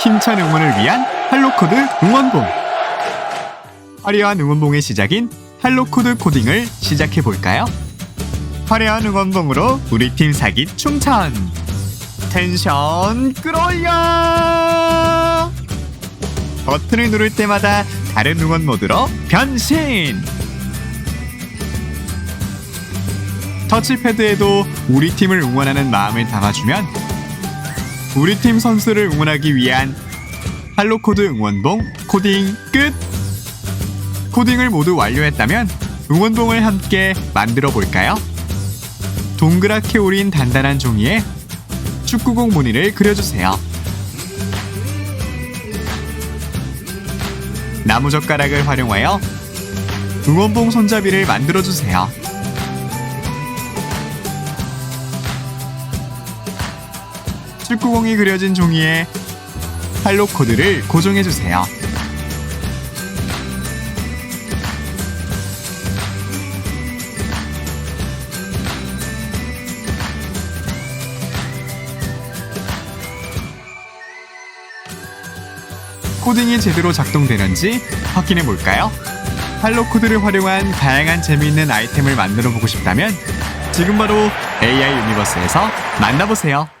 힘찬 응원을 위한 할로코드 응원봉. 화려한 응원봉의 시작인 할로코드 코딩을 시작해 볼까요? 화려한 응원봉으로 우리 팀 사기 충천. 텐션 끌어올려. 버튼을 누를 때마다 다른 응원 모드로 변신. 터치패드에도 우리 팀을 응원하는 마음을 담아주면 우리 팀 선수를 응원하기 위한 할로코드 응원봉 코딩 끝! 코딩을 모두 완료했다면 응원봉을 함께 만들어 볼까요? 동그랗게 오린 단단한 종이에 축구공 무늬를 그려주세요. 나무젓가락을 활용하여 응원봉 손잡이를 만들어주세요. 축구공이 그려진 종이에 할로 코드를 고정해 주세요. 코딩이 제대로 작동되는지 확인해 볼까요? 할로 코드를 활용한 다양한 재미있는 아이템을 만들어 보고 싶다면 지금 바로 AI 유니버스에서 만나보세요.